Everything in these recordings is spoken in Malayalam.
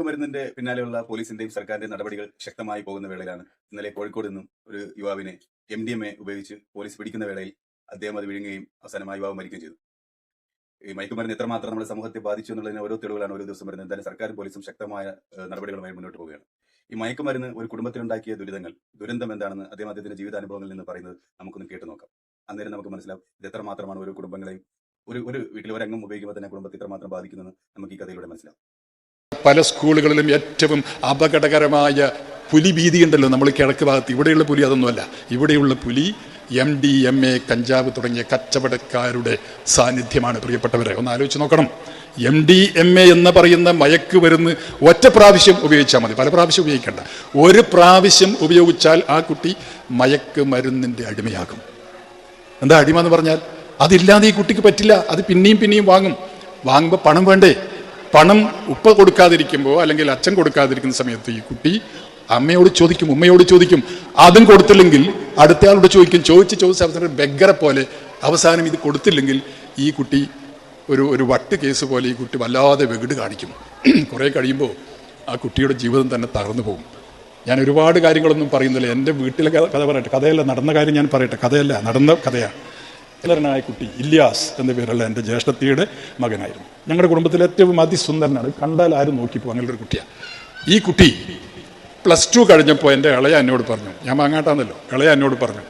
മയക്കുമരുന്നിന്റെ പിന്നാലെയുള്ള പോലീസിന്റെയും സർക്കാരിന്റെയും നടപടികൾ ശക്തമായി പോകുന്ന വേളയിലാണ്. ഇന്നലെ കോഴിക്കോട് നിന്നും ഒരു യുവാവിനെ എം ഡി എം എ ഉപയോഗിച്ച് പോലീസ് പിടിക്കുന്ന വേളയിൽ അദ്ദേഹം അത് വിഴുങ്ങുകയും അവസാനമായി യുവാവ് മരിക്കുകയും ചെയ്തു. ഈ മയക്കുമരുന്ന് എത്രമാത്രം നമ്മുടെ സമൂഹത്തെ ബാധിച്ചു എന്നുള്ളതിന് ഓരോ തെളിവുകളാണ് ഓരോ ദിവസം വരുന്നത്. എന്തായാലും സർക്കാരും പോലീസും ശക്തമായ നടപടികളുമായി മുന്നോട്ട് പോവുകയാണ്. ഈ മയക്കുമരുന്ന് ഒരു കുടുംബത്തിലുണ്ടാക്കിയ ദുരിതങ്ങൾ ദുരന്തം എന്താണെന്ന് അദ്ദേഹം അദ്ദേഹത്തിന്റെ ജീവിതാനുഭവങ്ങളിൽ നിന്ന് പറയുന്നത് നമുക്കൊന്ന് കേട്ടു നോക്കാം. അന്നേരം നമുക്ക് മനസ്സിലാവും ഇത് എത്രമാത്രമാണ് ഓരോ കുടുംബങ്ങളെയും ഒരു ഒരു വീട്ടിൽ ഒരംഗം ഉപയോഗിക്കുമ്പോൾ തന്നെ കുടുംബത്തെ എത്രമാത്രം ബാധിക്കുന്നതെന്ന് നമുക്ക് ഈ കഥയിലൂടെ മനസ്സിലാവും. പല സ്കൂളുകളിലും ഏറ്റവും അപകടകരമായ പുലി ഭീതിയുണ്ടല്ലോ നമ്മൾ കിഴക്ക് ഭാഗത്ത്. ഇവിടെയുള്ള പുലി അതൊന്നുമല്ല. ഇവിടെയുള്ള പുലി എം ഡി എം എ കഞ്ചാവ് തുടങ്ങിയ കച്ചവടക്കാരുടെ സാന്നിധ്യമാണ്. പ്രിയപ്പെട്ടവരെ ഒന്ന് ആലോചിച്ച് നോക്കണം. എം ഡി എം എ എന്ന് പറയുന്ന മയക്ക് വരുന്ന ഒറ്റ പ്രാവശ്യം ഉപയോഗിച്ചാൽ മതി. പല പ്രാവശ്യം ഉപയോഗിക്കേണ്ട. ഒരു പ്രാവശ്യം ഉപയോഗിച്ചാൽ ആ കുട്ടി മയക്ക് മരുന്നിന്റെ അടിമയാകും. എന്താ അടിമ എന്ന് പറഞ്ഞാൽ അതില്ലാതെ ഈ കുട്ടിക്ക് പറ്റില്ല. അത് പിന്നെയും പിന്നെയും വാങ്ങും. വാങ്ങുമ്പോൾ പണം വേണ്ടേ? പണം ഉപ്പ കൊടുക്കാതിരിക്കുമ്പോൾ അല്ലെങ്കിൽ അച്ഛൻ കൊടുക്കാതിരിക്കുന്ന സമയത്ത് ഈ കുട്ടി അമ്മയോട് ചോദിക്കും ഉമ്മയോട് ചോദിക്കും അതും കൊടുത്തില്ലെങ്കിൽ? അടുത്തയാളോട് ചോദിക്കും ചോദിച്ച് ചോദിച്ച അവസാനം ബെഗറെ പോലെ അവസാനം ഇത് കൊടുത്തില്ലെങ്കിൽ ഈ കുട്ടി ഒരു ഒരു വട്ട് കേസ് പോലെ ഈ കുട്ടി വല്ലാതെ വെകിട് കാണിക്കും. കുറേ കഴിയുമ്പോൾ ആ കുട്ടിയുടെ ജീവിതം തന്നെ തകർന്നു പോകും. ഞാൻ ഒരുപാട് കാര്യങ്ങളൊന്നും പറയുന്നില്ല. എന്റെ വീട്ടിലെ കഥ പറയട്ടെ. കഥയല്ല നടന്ന കാര്യം ഞാൻ പറയട്ടെ. കഥയല്ല നടന്ന കഥയാണ് സുന്ദരനായ കുട്ടി ഇല്യാസ് എന്ന പേരുള്ള എന്റെ ജ്യേഷ്ഠത്തിയുടെ മകനായിരുന്നു. ഞങ്ങളുടെ കുടുംബത്തിൽ ഏറ്റവും അതിസുന്ദരനാണ്. കണ്ടാൽ ആരും നോക്കിപ്പോ അങ്ങനെ ഒരു കുട്ടിയാണ് ഈ കുട്ടി പ്ലസ് ടു കഴിഞ്ഞപ്പോൾ എന്റെ ഇളയ എന്നോട് പറഞ്ഞു ഞാൻ മാങ്ങാട്ടാന്നല്ലോ ഇളയ എന്നോട് പറഞ്ഞു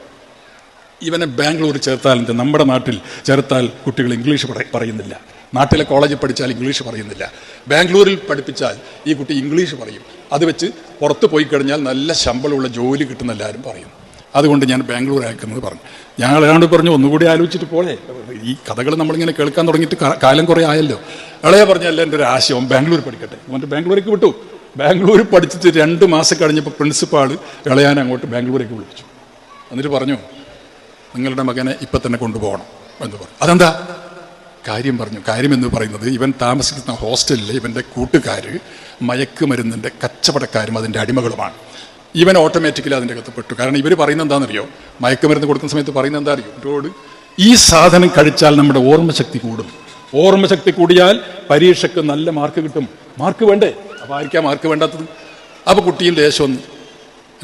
ഇവനെ ബാംഗ്ലൂർ ചേർത്താൽ എന്ത്? നമ്മുടെ നാട്ടിൽ ചേർത്താൽ കുട്ടികൾ ഇംഗ്ലീഷ് പറയുന്നില്ല. നാട്ടിലെ കോളേജിൽ പഠിച്ചാൽ ഇംഗ്ലീഷ് പറയുന്നില്ല. ബാംഗ്ലൂരിൽ പഠിപ്പിച്ചാൽ ഈ കുട്ടി ഇംഗ്ലീഷ് പറയും. അത് വെച്ച് പുറത്ത് പോയി കഴിഞ്ഞാൽ നല്ല ശമ്പളമുള്ള ജോലി കിട്ടുന്ന എല്ലാവരും പറയും. അതുകൊണ്ട് ഞാൻ ബാംഗ്ലൂർ അയക്കുന്നത് പറഞ്ഞു. ഞങ്ങൾ ഏതാണ്ട് പറഞ്ഞു ഒന്നുകൂടി ആലോചിച്ചിട്ട് പോലെ ഈ കഥകൾ നമ്മളിങ്ങനെ കേൾക്കാൻ തുടങ്ങിയിട്ട് കാലം കുറേ ആയല്ലോ. ഇളയ പറഞ്ഞല്ല എന്റെ ഒരു ആശയം ബാംഗ്ലൂർ പഠിക്കട്ടെ. എന്നിട്ട് ബാംഗ്ലൂരേക്ക് വിട്ടു. ബാംഗ്ലൂർ പഠിച്ചിട്ട് രണ്ട് മാസം കഴിഞ്ഞപ്പോൾ പ്രിൻസിപ്പാൾ ഇളയാൻ അങ്ങോട്ട് ബാംഗ്ലൂരേക്ക് വിളിച്ചു. എന്നിട്ട് പറഞ്ഞു നിങ്ങളുടെ മകനെ ഇപ്പം തന്നെ കൊണ്ടുപോകണം. എന്ന് പറഞ്ഞു. അതെന്താ? കാര്യം പറഞ്ഞു. കാര്യം എന്ന് പറയുന്നത് ഇവൻ താമസിക്കുന്ന ഹോസ്റ്റലിൽ ഇവന്റെ കൂട്ടുകാർ മയക്കുമരുന്നിന്റെ കച്ചവടക്കാരും അതിന്റെ അടിമകളുമാണ്. ഇവൻ ഓട്ടോമാറ്റിക്കലി അതിന്റെ അകത്ത് പെട്ടു. കാരണം ഇവർ പറയുന്നത് എന്താണെന്നറിയോ? മയക്കുമരുന്ന് കൊടുക്കുന്ന സമയത്ത് പറയുന്നത് എന്താ അറിയോ ഇതോട് ഈ സാധനം കഴിച്ചാൽ നമ്മുടെ ഓർമ്മശക്തി കൂടും. ഓർമ്മശക്തി കൂടിയാൽ പരീക്ഷയ്ക്ക് നല്ല മാർക്ക് കിട്ടും. മാർക്ക് വേണ്ടേ? അപ്പോൾ ആയിരിക്കാം മാർക്ക് വേണ്ടാത്തത്. അപ്പോൾ കുട്ടിയും ദേശം ഒന്ന്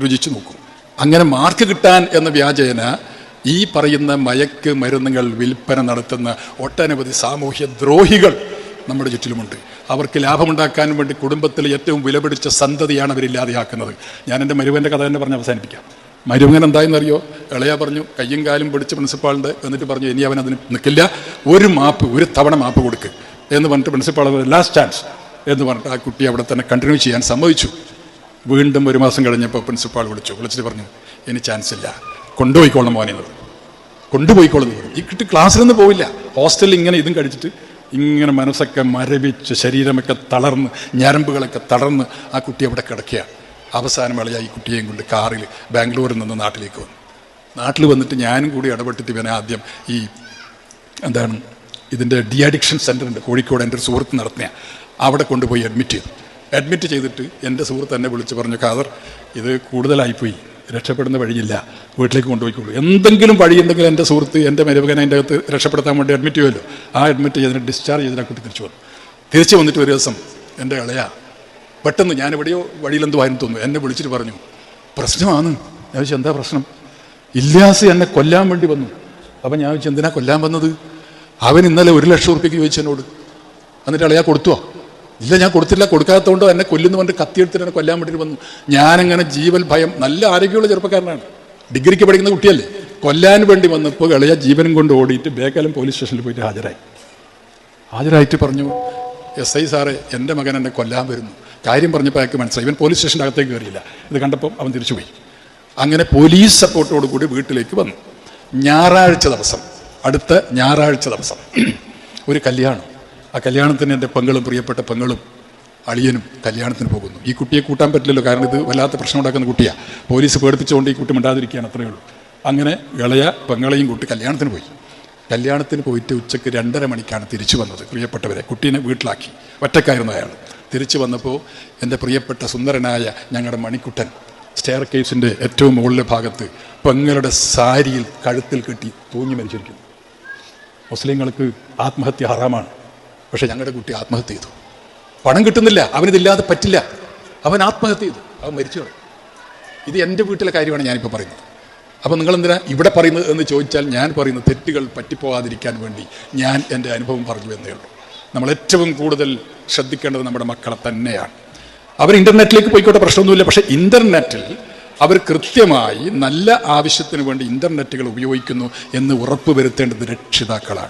രുചിച്ചു നോക്കും. അങ്ങനെ മാർക്ക് കിട്ടാൻ എന്ന വ്യാജേന ഈ പറയുന്ന മയക്ക് മരുന്നുകൾ വിൽപ്പന നടത്തുന്ന ഒട്ടനവധി സാമൂഹ്യ ദ്രോഹികൾ നമ്മുടെ ചുറ്റിലുമുണ്ട്. അവർക്ക് ലാഭമുണ്ടാക്കാൻ വേണ്ടി കുടുംബത്തിലെ ഏറ്റവും വിലപിടിച്ച സന്തതിയാണ് അവരില്ലാതെയാക്കുന്നത് ഞാൻ എന്റെ മരുവന്റെ കഥ തന്നെ പറഞ്ഞ് അവസാനിപ്പിക്കാം. മരുവൻ എന്തായെന്നറിയോ? ഇളയ പറഞ്ഞു കയ്യും കാലും പിടിച്ച് പ്രിൻസിപ്പാളുണ്ട് എന്നിട്ട് പറഞ്ഞു ഇനി അവൻ അതിന് നിൽക്കില്ല ഒരു മാപ്പ് ഒരു തവണ മാപ്പ് കൊടുക്ക്. എന്ന് പറഞ്ഞിട്ട് പ്രിൻസിപ്പാൾ ലാസ്റ്റ് ചാൻസ് എന്ന് പറഞ്ഞിട്ട് ആ കുട്ടി അവിടെ തന്നെ കണ്ടിന്യൂ ചെയ്യാൻ സമ്മതിച്ചു. വീണ്ടും ഒരു മാസം കഴിഞ്ഞപ്പോൾ പ്രിൻസിപ്പാൾ വിളിച്ചു. വിളിച്ചിട്ട് പറഞ്ഞു ഇനി ചാൻസ് ഇല്ല. കൊണ്ടുപോയിക്കോളണം മോനെ കൊണ്ടുപോയിക്കോളെന്ന് കൊണ്ടുപോയിക്കോളുന്നു ഈ കുട്ടി ക്ലാസ്സിൽ നിന്ന് ഹോസ്റ്റലിൽ ഇങ്ങനെ ഇതും കഴിച്ചിട്ട് ഇങ്ങനെ മനസ്സൊക്കെ മരവിച്ച് ശരീരമൊക്കെ തളർന്ന് ഞരമ്പുകളൊക്കെ തളർന്ന് ആ കുട്ടി അവിടെ കിടക്കുക അവസാനം വേളയായി ഈ കുട്ടിയെയും കൊണ്ട് കാറിൽ ബാംഗ്ലൂരിൽ നിന്ന് നാട്ടിലേക്ക് വന്നു. നാട്ടിൽ വന്നിട്ട് ഞാനും കൂടി ഇടപെട്ടിട്ട് ഇവനെ ആദ്യം ഈ എന്താണ് ഇതിന്റെ ഡി അഡിക്ഷൻ സെന്ററുണ്ട് കോഴിക്കോട് എന്റെ ഒരു സുഹൃത്ത് നടത്തിയ. അവിടെ കൊണ്ടുപോയി അഡ്മിറ്റ് ചെയ്തു. അഡ്മിറ്റ് ചെയ്തിട്ട് എന്റെ സുഹൃത്ത് എന്നെ വിളിച്ച് പറഞ്ഞു ഖാദർ ഇത് കൂടുതലായിപ്പോയി. രക്ഷപ്പെടുന്ന വഴിയില്ല. വീട്ടിലേക്ക് കൊണ്ടുപോയിക്കോളൂ. എന്തെങ്കിലും വഴിയുണ്ടെങ്കിൽ എന്റെ സുഹൃത്ത് എന്റെ മരുമകനെ അതിന്റെ അകത്ത് രക്ഷപ്പെടുത്താൻ വേണ്ടി അഡ്മിറ്റ് ചെയ്യുമല്ലോ. ആ അഡ്മിറ്റ് ചെയ്തിട്ട് ഡിസ്ചാർജ് ചെയ്തിട്ട് കുട്ടി തിരിച്ചു വന്നു. തിരിച്ചു വന്നിട്ട് ഒരു ദിവസം എന്റെ ഇളയ പെട്ടെന്ന് ഞാൻ എവിടെയോ വഴിയിലെന്തോ ആയിരുന്നു തോന്നുന്നു. എന്നെ വിളിച്ചിട്ട് പറഞ്ഞു പ്രശ്നമാണ്. ഞാൻ ചോദിച്ചു എന്താ പ്രശ്നം? ഇല്ലാസ് എന്നെ കൊല്ലാൻ വേണ്ടി വന്നു. അപ്പം ഞാൻ ചോദിച്ചു എന്തിനാ കൊല്ലാൻ വന്നത്? അവൻ ഇന്നലെ ഒരു ലക്ഷം റുപ്യക്ക് ചോദിച്ചു എന്നോട്. എന്നിട്ട് അളയാ കൊടുത്തുവോ ഇല്ല ഞാൻ കൊടുത്തില്ല കൊടുക്കാത്തതുകൊണ്ട് എന്നെ കൊല്ലുന്നു പറഞ്ഞിട്ട് കത്തിയെടുത്തിട്ട് എന്നെ കൊല്ലാൻ വേണ്ടിയിട്ട് വന്നു. ഞാനങ്ങനെ ജീവൽ ഭയം നല്ല ആരോഗ്യമുള്ള ചെറുപ്പക്കാരനാണ്. ഡിഗ്രിക്ക് പഠിക്കുന്ന കുട്ടിയല്ലേ? കൊല്ലാൻ വേണ്ടി വന്നപ്പോൾ കളിയ ജീവനും കൊണ്ട് ഓടിയിട്ട് ബേക്കാലം പോലീസ് സ്റ്റേഷനിൽ പോയിട്ട് ഹാജരായി. ഹാജരായിട്ട് പറഞ്ഞു എസ് ഐ സാറേ എന്റെ മകൻ എന്നെ കൊല്ലാൻ വരുന്നു. കാര്യം പറഞ്ഞപ്പോൾ അയാൾക്ക് മനസ്സിലായി. ഇവൻ പോലീസ് സ്റ്റേഷന്റെ അകത്തേക്ക് കയറിയില്ല. ഇത് കണ്ടപ്പോൾ അവൻ തിരിച്ചുപോയി. അങ്ങനെ പോലീസ് സപ്പോർട്ടോട് കൂടി വീട്ടിലേക്ക് വന്നു. ഞായറാഴ്ച ദിവസം അടുത്ത ഞായറാഴ്ച ദിവസം ഒരു കല്യാണം. ആ കല്യാണത്തിന് എന്റെ പെങ്ങളും പ്രിയപ്പെട്ട പെങ്ങളും അളിയനും കല്യാണത്തിന് പോകുന്നു. ഈ കുട്ടിയെ കൂട്ടാൻ പറ്റില്ലല്ലോ കാരണം ഇത് വല്ലാത്ത പ്രശ്നം ഉണ്ടാക്കുന്ന കുട്ടിയാണ് പോലീസ് പേടിപ്പിച്ചുകൊണ്ട് ഈ കുട്ടി മിണ്ടാതിരിക്കുകയാണ് അത്രയേ ഉള്ളൂ. അങ്ങനെ ഇളയ പെങ്ങളെയും കൂട്ടി കല്യാണത്തിന് പോയി. കല്യാണത്തിന് പോയിട്ട് ഉച്ചയ്ക്ക് രണ്ടര മണിക്കാണ് തിരിച്ചു വന്നത് പ്രിയപ്പെട്ടവരെ. കുട്ടീനെ വീട്ടിലാക്കി. ഒറ്റക്കായിരുന്നു അയാൾ. തിരിച്ചു വന്നപ്പോൾ എന്റെ പ്രിയപ്പെട്ട സുന്ദരനായ ഞങ്ങളുടെ മണിക്കുട്ടൻ സ്റ്റെയർ കേസിന്റെ ഏറ്റവും മുകളിലെ ഭാഗത്ത് പെങ്ങളുടെ സാരിയിൽ കഴുത്തിൽ കെട്ടി തൂങ്ങി മരിച്ചിരിക്കുന്നു. മുസ്ലിങ്ങൾക്ക് ആത്മഹത്യ ഹറാമാണ്. പക്ഷേ ഞങ്ങളുടെ കുട്ടി ആത്മഹത്യ ചെയ്തു. പണം കിട്ടുന്നില്ല അവനിതില്ലാതെ പറ്റില്ല. അവൻ ആത്മഹത്യ ചെയ്തു. അവൻ മരിച്ചു. ഇത് എന്റെ വീട്ടിലെ കാര്യമാണ് ഞാനിപ്പോൾ പറയുന്നത്. അപ്പോൾ നിങ്ങളെന്തിനാ ഇവിടെ പറയുന്നത് എന്ന് ചോദിച്ചാൽ ഞാൻ പറയുന്ന തെറ്റുകൾ പറ്റിപ്പോകാതിരിക്കാൻ വേണ്ടി ഞാൻ എന്റെ അനുഭവം പറഞ്ഞു എന്നേ ഉള്ളൂ. നമ്മൾ ഏറ്റവും കൂടുതൽ ശ്രദ്ധിക്കേണ്ടത് നമ്മുടെ മക്കളെ തന്നെയാണ്. അവർ ഇന്റർനെറ്റിലേക്ക് പോയിക്കോട്ടെ പ്രശ്നമൊന്നുമില്ല. പക്ഷേ ഇന്റർനെറ്റിൽ അവർ കൃത്യമായി നല്ല ആവശ്യത്തിന് വേണ്ടി ഇന്റർനെറ്റുകൾ ഉപയോഗിക്കുന്നു എന്ന് ഉറപ്പ് വരുത്തേണ്ടത് രക്ഷിതാക്കളാണ്.